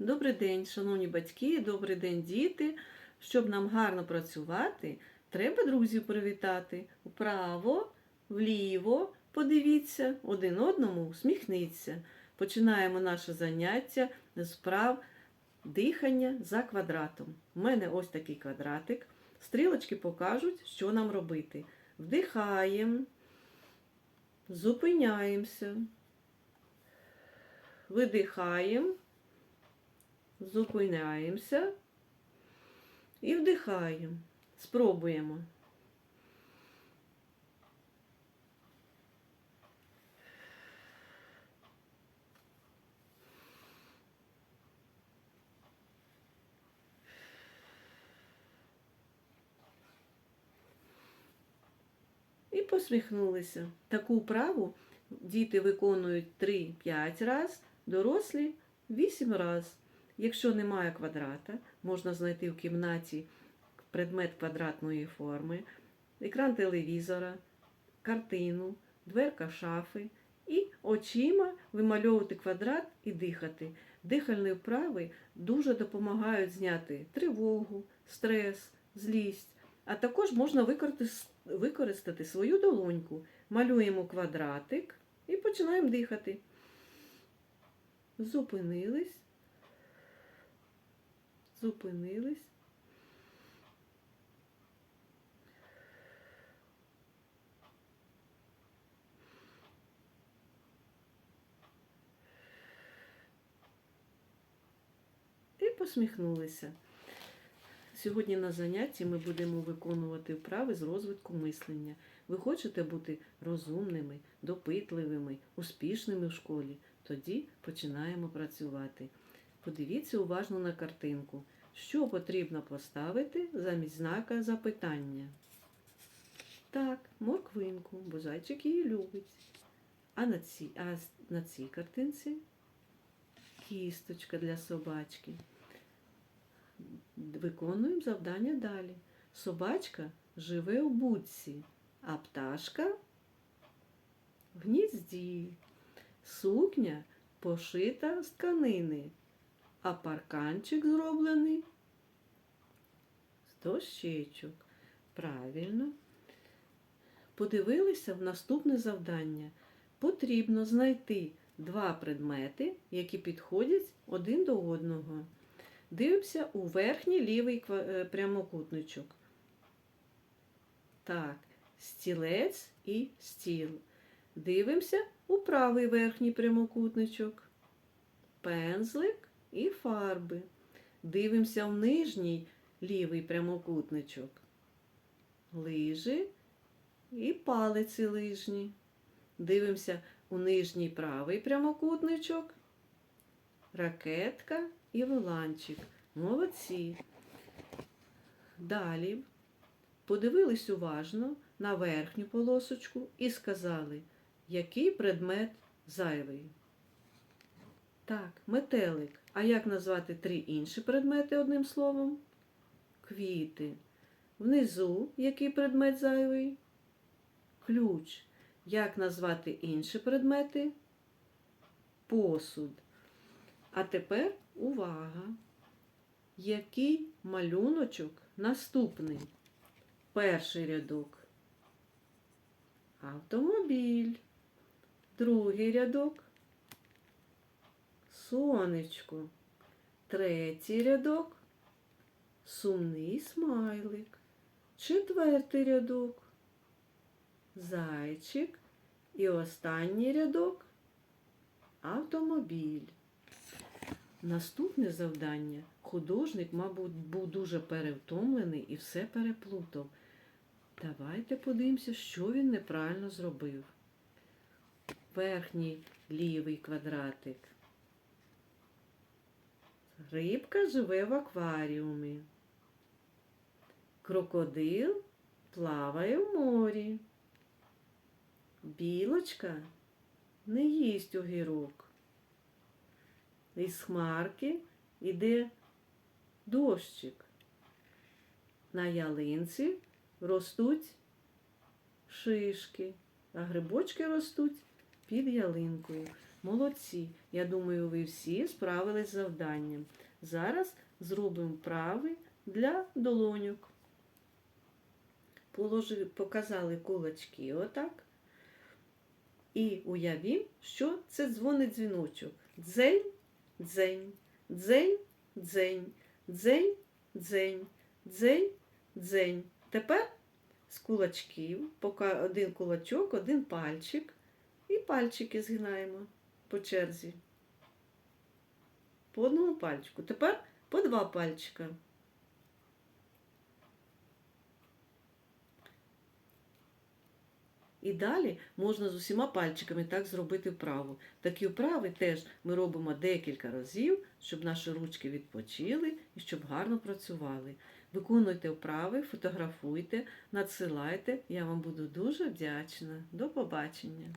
Добрий день, шановні батьки, добрий день, діти. Щоб нам гарно працювати, треба друзів привітати. Вправо, вліво, подивіться, один одному усміхніться. Починаємо наше заняття з вправ дихання за квадратом. У мене ось такий квадратик. Стрілочки покажуть, що нам робити. Вдихаємо, зупиняємося, видихаємо. Зупиняємося і вдихаємо. Спробуємо. І посміхнулися. Таку вправу діти виконують 3-5 разів, дорослі 8 разів. Якщо немає квадрата, можна знайти в кімнаті предмет квадратної форми, екран телевізора, картину, дверка шафи і очима вимальовувати квадрат і дихати. Дихальні вправи дуже допомагають зняти тривогу, стрес, злість. А також можна використати, свою долоньку. Малюємо квадратик і починаємо дихати. Зупинились. Зупинились. І посміхнулися. Сьогодні на занятті ми будемо виконувати вправи з розвитку мислення. Ви хочете бути розумними, допитливими, успішними в школі? Тоді починаємо працювати. Подивіться уважно на картинку. Що потрібно поставити замість знака запитання? Так, морквинку, бо зайчик її любить. А на цій, а на цій картинці кісточка для собачки. Виконуємо завдання далі. Собачка живе у будці, а пташка в гнізді. Сукня пошита з тканини, а парканчик зроблений з дощечок. Правильно. Подивилися в наступне завдання. Потрібно знайти два предмети, які підходять один до одного. Дивимося у верхній лівий е, прямокутничок. Так, стілець і стіл. Дивимося у правий верхній прямокутничок. Пензлик і фарби. Дивимося в нижній лівий прямокутничок. Лижі і палиці лижні. Дивимося у нижній правий прямокутничок. Ракетка і воланчик. Молодці. Далі подивились уважно на верхню полосочку і сказали, який предмет зайвий. Так, метелик. А як назвати три інші предмети одним словом? Квіти. Внизу який предмет зайвий? Ключ. Як назвати інші предмети? Посуд. А тепер увага. Який малюночок наступний? Перший рядок. Автомобіль. Другий рядок. Сонечко. Третій рядок. Сумний смайлик. Четвертий рядок. Зайчик. І останній рядок. Автомобіль. Наступне завдання. Художник, мабуть, був дуже перевтомлений і все переплутав. Давайте подивимося, що він неправильно зробив. Верхній лівий квадратик. Рибка живе в акваріумі. Крокодил плаває в морі. Білочка не їсть огірок. Із хмарки іде дощик. На ялинці ростуть шишки, а грибочки ростуть під ялинкою. Молодці. Я думаю, ви всі справились з завданням. Зараз зробимо вправи для долоньок. Положили, показали кулачки отак. І уявім, що це дзвонить дзвіночок. Дзень, дзень, дзень, дзень, дзень, дзень, дзень, дзень. Тепер з кулачків, один кулачок, один пальчик. І пальчики згинаємо по черзі. По одному пальчику. Тепер по два пальчика. І далі можна з усіма пальчиками так зробити вправу. Такі вправи теж ми робимо декілька разів, щоб наші ручки відпочили і щоб гарно працювали. Виконуйте вправи, фотографуйте, надсилайте. Я вам буду дуже вдячна. До побачення!